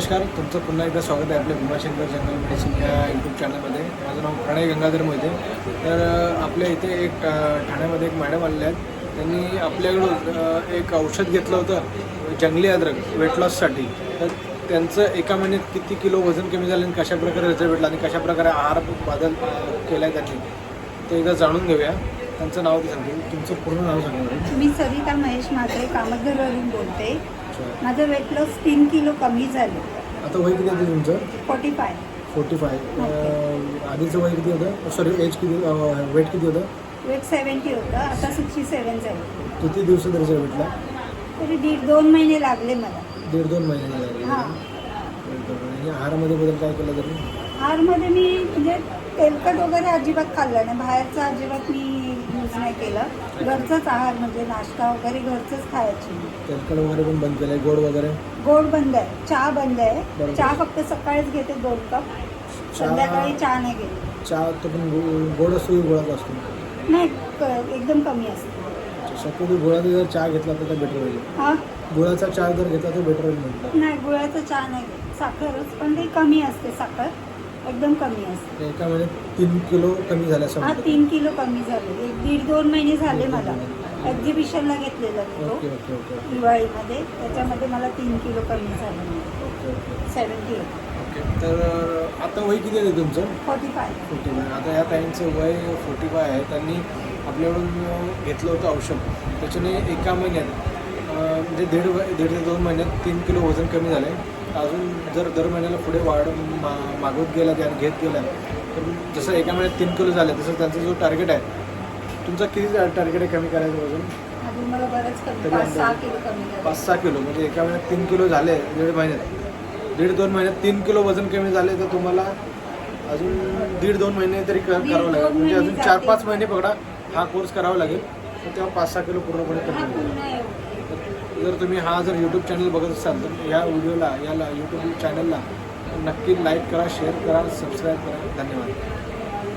नमस्कार तुमचं पुन्हा एकदा स्वागत आहे आपल्या भीमाशंकर जंगल मेडिसिन या यूट्यूब चॅनलमध्ये माझं नाव प्रणय गंगाधर मोहिते. तर आपल्या इथे एक ठाण्यामध्ये एक मॅडम आलेल्या आहेत. त्यांनी आपल्याकडून एक औषध घेतलं होतं जंगली अद्रक वेट लॉससाठी तर त्यांचं एका महिन्यात किती किलो वजन कमी झालं आणि कशाप्रकारे रिझल्ट भेटला आणि कशा प्रकारे आहार बदल केला आहे त्यांनी? ते एकदा जाणून घेऊया. त्यांचं नाव सांगेल. तुमचं पूर्ण नाव सांगा मी सविता महेश म्हात्रे कामतघरवरून बोलते. माझं वेट लॉस तीन किलो कमी झालं. आता वय किती होतं तुमचं? फोर्टी फाय फोर्टी फाय आधीचं वय किती होतं? सॉरी एज किती वेट किती होतं? वेट सेवन्टी होतं आता सिक्स्टी सेवन झालं. किती दिवसात रिझल्ट भेटला? तरी दीड दोन महिने लागले मला. दीड दोन महिने लागले. हां. आणि आहारामध्ये बदल काय केला तरी? आहारमध्ये मी म्हणजे तेलकट वगैरे अजिबात खाल्लं नाही. बाहेरचं अजिबात मी केलं. घरचंच आहार म्हणजे नाश्ता वगैरे घरचंच खायची. तेलकट वगैरे पण बंद केलं गोड वगैरे? गोड बंद आहे. चहा बंद आहे. बरोबर. चहा फक्त सकाळीच घेते दोन कप. संध्याकाळी चहा नाही घेते. चहा तो पण गो- गोड असतो की गोळाचा असतो? नाही क- एकदम कमी असते. शक्यतो गुळाचा जर चहा घेतला तर बेटर होईल. हा? गुळाचा चहा जर घेतला तर बेटर होईल म्हटलं. नाही गुळाचं चहा नाही घेत. साखरच पण ते कमी असते साखर. एकदम कमी असते ते एका महिन्यात तीन किलो कमी असं हा. तीन किलो कमी झाले. एक दीड दोन महिने झाले मला. एक्झिबिशनला घेतलेला मी तो. Okay okay okay. दिवाळीमध्ये. त्याच्यामध्ये मला तीन किलो कमी झाले. Okay okay. Seventy okay. तर आता वय किती आहे तुमचं? फोर्टी फाय फोर्टी फाय आता या ताईंचं वय फोर्टी फाय आहे. त्यांनी आपल्याकडून घेतलं होतं औषध. त्याच्याने एका महिन्यात अं, म्हणजे दीड व- दीड ते दोन महिन्यात तीन किलो वजन कमी झालं आहे अजून जर दर महिन्याला पुढे वाढ मा मागवत गेला त्या घेत गेला तर जसं एका महिन्यात तीन किलो झालं तसं त्यांचा जो टार्गेट आहे तुमचा किती टार्गेट आहे कमी करायचं वजन अजून पाच सहा? किलो म्हणजे एका महिन्यात तीन किलो झाले दीड महिन्यात दीड दोन महिन्यात तीन किलो वजन कमी झाले तर तुम्हाला अजून दीड दोन महिने तरी करावं लागेल म्हणजे अजून चार. पाच महिने पकडा हा कोर्स करावा लागेल तर तेव्हा पाच सहा किलो पूर्णपणे कमी. जर तुम्ही हा जर यूट्यूब चॅनल बघत असाल तर या व्हिडिओला याला यूट्यूब चॅनलला नक्की लाईक करा शेअर करा सबस्क्राईब करा. धन्यवाद.